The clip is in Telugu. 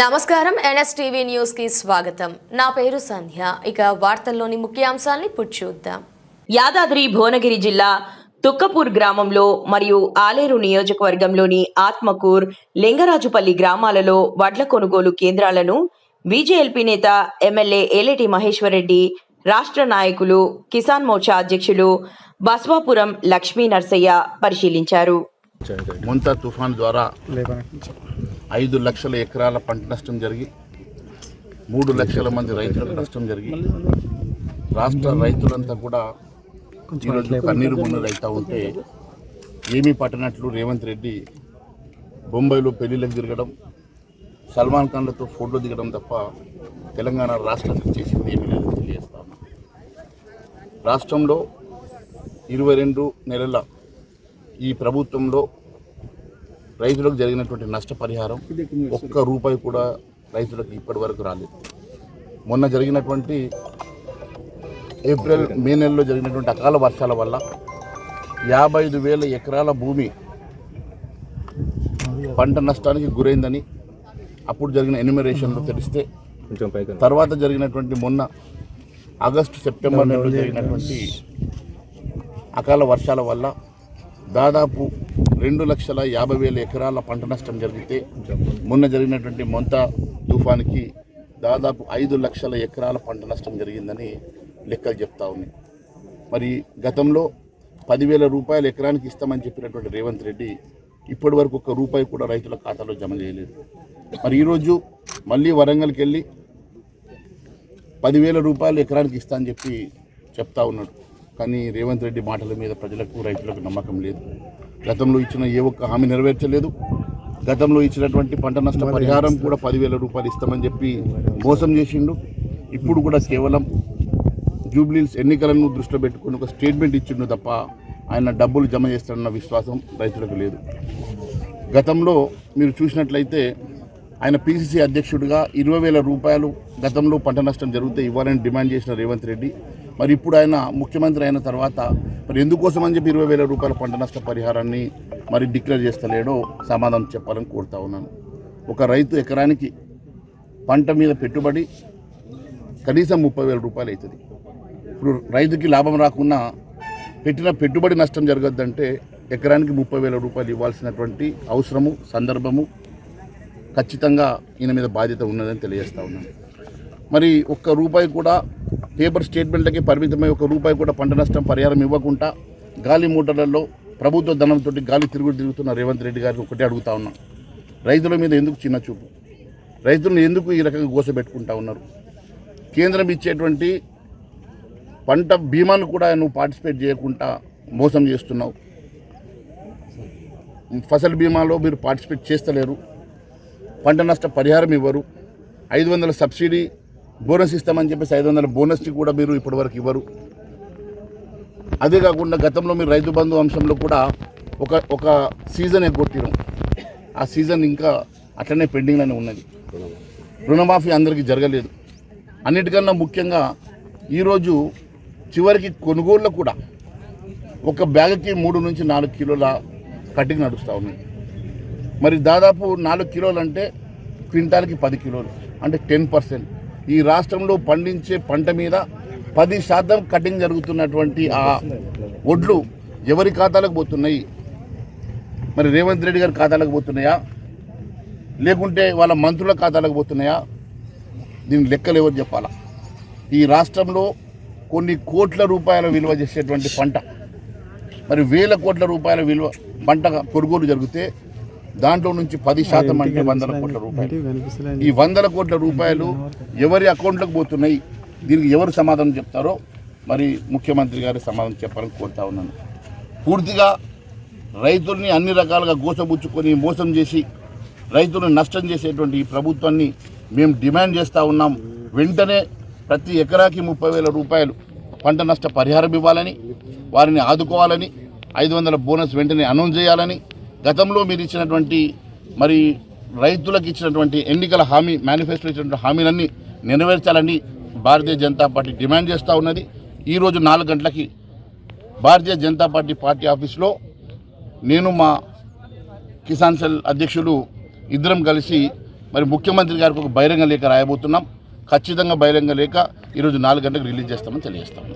నమస్కారం. ఎన్ఎస్టీవీ న్యూస్కి స్వాగతం. నా పేరు సంధ్య. ఇక వార్తల్లోని ముఖ్యాంశాల్ని చూద్దాం. యాదాద్రి భువనగిరి జిల్లా తుక్కపూర్ గ్రామంలో మరియు ఆలేరు నియోజకవర్గంలోని ఆత్మకూర్ లింగరాజుపల్లి గ్రామాలలో వడ్ల కొనుగోలు కేంద్రాలను బీజేఎల్పీ నేత ఎమ్మెల్యే ఏలేటి మహేశ్వరరెడ్డి రాష్ట్ర నాయకులు కిసాన్ మోర్చా అధ్యక్షులు బస్వాపురం లక్ష్మీ నర్సయ్య పరిశీలించారు. ముంతా తుఫాన్ ద్వారా ఐదు లక్షల ఎకరాల పంట నష్టం జరిగి మూడు లక్షల మంది రైతులకు నష్టం జరిగి రాష్ట్ర రైతులంతా కూడా ఈరోజు కన్నీరు మున్నీరు అవుతా ఉంటే ఏమీ పట్టనట్లు రేవంత్ రెడ్డి బొంబాయిలో పెళ్ళిళ్ళకి తిరగడం సల్మాన్ ఖాన్లతో ఫోటో దిగడం తప్ప తెలంగాణ రాష్ట్రానికి చేసింది ఏమీ లేదని తెలియజేస్తా ఉన్నా. రాష్ట్రంలో ఇరవై రెండు నెలల ఈ ప్రభుత్వంలో రైతులకు జరిగినటువంటి నష్టపరిహారం ఒక్క రూపాయి కూడా రైతులకు ఇప్పటి వరకు రాలేదు. మొన్న జరిగినటువంటి ఏప్రిల్ మే నెలలో జరిగినటువంటి అకాల వర్షాల వల్ల యాభై ఐదు వేల ఎకరాల భూమి పంట నష్టానికి గురైందని అప్పుడు జరిగిన ఎన్యుమరేషన్లో తెలిస్తే తర్వాత జరిగినటువంటి మొన్న ఆగస్టు సెప్టెంబర్ నెలలో జరిగినటువంటి అకాల వర్షాల వల్ల దాదాపు రెండు లక్షల యాభై వేల ఎకరాల పంట నష్టం జరిగితే మొన్న జరిగినటువంటి మొంత తుఫానికి దాదాపు ఐదు లక్షల ఎకరాల పంట నష్టం జరిగిందని లెక్కలు చెప్తా ఉన్నాయి. మరి గతంలో పదివేల రూపాయలు ఎకరానికి ఇస్తామని చెప్పినటువంటి రేవంత్ రెడ్డి ఇప్పటి వరకు ఒక్క రూపాయి కూడా రైతుల ఖాతాలో జమ చేయలేదు. మరి ఈరోజు మళ్ళీ వరంగల్కి వెళ్ళి పదివేల రూపాయలు ఎకరానికి ఇస్తా అని చెప్పి చెప్తా ఉన్నాడు. కానీ రేవంత్ రెడ్డి మాటల మీద ప్రజలకు రైతులకు నమ్మకం లేదు. గతంలో ఇచ్చిన ఏ ఒక్క హామీ నెరవేర్చలేదు. గతంలో ఇచ్చినటువంటి పంట నష్ట పరిహారం కూడా పదివేల రూపాయలు ఇస్తామని చెప్పి మోసం చేసిండు. ఇప్పుడు కూడా కేవలం జూబ్లీస్ ఎన్నికలను దృష్టిలో పెట్టుకుని ఒక స్టేట్మెంట్ ఇచ్చిండు తప్ప ఆయన డబ్బులు జమ చేస్తాడన్న విశ్వాసం రైతులకు లేదు. గతంలో మీరు చూసినట్లయితే ఆయన పిసిసి అధ్యక్షుడిగా ఇరవై వేల రూపాయలు గతంలో పంట నష్టం జరిగితే ఇవ్వాలని డిమాండ్ చేసిన రేవంత్ రెడ్డి మరి ఇప్పుడు ఆయన ముఖ్యమంత్రి అయిన తర్వాత మరి ఎందుకోసం అని చెప్పి ఇరవై వేల రూపాయల పంట నష్ట పరిహారాన్ని మరి డిక్లేర్ చేస్తలేడో సమాధానం చెప్పాలని కోరుతా ఉన్నాను. ఒక రైతు ఎకరానికి పంట మీద పెట్టుబడి కనీసం ముప్పై వేల రూపాయలు అవుతుంది. ఇప్పుడు రైతుకి లాభం రాకుండా పెట్టిన పెట్టుబడి నష్టం జరగద్దంటే ఎకరానికి ముప్పై వేల రూపాయలు ఇవ్వాల్సినటువంటి అవసరము సందర్భము ఖచ్చితంగా ఈయన మీద బాధ్యత ఉన్నదని తెలియజేస్తా ఉన్నాను. మరి ఒక్క రూపాయి కూడా పేపర్ స్టేట్మెంట్లకి పరిమితమై ఒక రూపాయి కూడా పంట నష్టం పరిహారం ఇవ్వకుండా గాలి మూటలలో ప్రభుత్వ ధనంతో గాలి తిరుగుడు తిరుగుతున్న రేవంత్ రెడ్డి గారిని ఒకటే అడుగుతా ఉన్నాను రైతుల మీద ఎందుకు చిన్న చూపు? రైతులను ఎందుకు ఈ రకంగా గోసపెట్టుకుంటా ఉన్నారు? కేంద్రం ఇచ్చేటువంటి పంట బీమాను కూడా నువ్వు పార్టిసిపేట్ చేయకుండా మోసం చేస్తున్నావు. ఫసల్ బీమాలో మీరు పార్టిసిపేట్ చేస్తలేరు. పంట నష్ట పరిహారం ఇవ్వరు. ఐదు వందల సబ్సిడీ బోనస్ ఇస్తామని చెప్పేసి ఐదు వందల బోనస్ని కూడా మీరు ఇప్పటివరకు ఇవ్వరు. అదే కాకుండా గతంలో మీరు రైతు బంధు అంశంలో కూడా ఒక ఒక సీజన్ ఎగ్గొట్టినాం ఆ సీజన్ ఇంకా అట్లనే పెండింగ్లోనే ఉన్నది. రుణమాఫీ అందరికీ జరగలేదు. అన్నిటికన్నా ముఖ్యంగా ఈరోజు చివరికి కొనుగోళ్ళు కూడా ఒక బ్యాగ్కి మూడు నుంచి నాలుగు కిలోల కటింగ్ నడుస్తూ ఉన్నాయి మరి దాదాపు నాలుగు కిలోలు అంటే క్వింటాల్కి పది కిలోలు అంటే టెన్ పర్సెంట్. ఈ రాష్ట్రంలో పండించే పంట మీద పది శాతం కటింగ్ జరుగుతున్నటువంటి ఆ ఒడ్లు ఎవరి ఖాతాలకు పోతున్నాయి? మరి రేవంత్ రెడ్డి గారి ఖాతాలకు పోతున్నాయా? లేకుంటే వాళ్ళ మంత్రుల ఖాతాలకు పోతున్నాయా? దీని లెక్కలు ఎవరు చెప్పాలా? ఈ రాష్ట్రంలో కొన్ని కోట్ల రూపాయల విలువ చేసేటువంటి పంట. మరి వేల కోట్ల రూపాయల విలువ పంట కొనుగోలు జరిగితే దాంట్లో నుంచి పది శాతం అంటే వందల కోట్ల రూపాయలు. ఈ వందల కోట్ల రూపాయలు ఎవరి అకౌంట్లకు పోతున్నాయి? దీనికి ఎవరు సమాధానం చెప్తారో మరి ముఖ్యమంత్రి గారి సమాధానం చెప్పాలని కోరుతా ఉన్నాను. పూర్తిగా రైతుల్ని అన్ని రకాలుగా గోసబుచ్చుకొని మోసం చేసి రైతులను నష్టం చేసేటువంటి ఈ ప్రభుత్వాన్ని మేము డిమాండ్ చేస్తూ ఉన్నాం. వెంటనే ప్రతి ఎకరాకి ముప్పై వేల రూపాయలు పంట నష్ట పరిహారం ఇవ్వాలని వారిని ఆదుకోవాలని ఐదు వందల బోనస్ వెంటనే అనౌన్స్ చేయాలని గతంలో మీరు ఇచ్చినటువంటి మరి రైతులకు ఇచ్చినటువంటి ఎన్నికల హామీ మేనిఫెస్టో ఇచ్చినటువంటి హామీలన్నీ నెరవేర్చాలని భారతీయ జనతా పార్టీ డిమాండ్ చేస్తూ ఉన్నది. ఈరోజు నాలుగు గంటలకి భారతీయ జనతా పార్టీ పార్టీ ఆఫీస్లో నేను మా కిసాన్ సెల్ అధ్యక్షులు ఇద్దరం కలిసి మరి ముఖ్యమంత్రి గారికి ఒక బహిరంగ లేఖ రాయబోతున్నాం. ఖచ్చితంగా బహిరంగ లేఖ ఈరోజు నాలుగు గంటలకు రిలీజ్ చేస్తామని తెలియజేస్తాము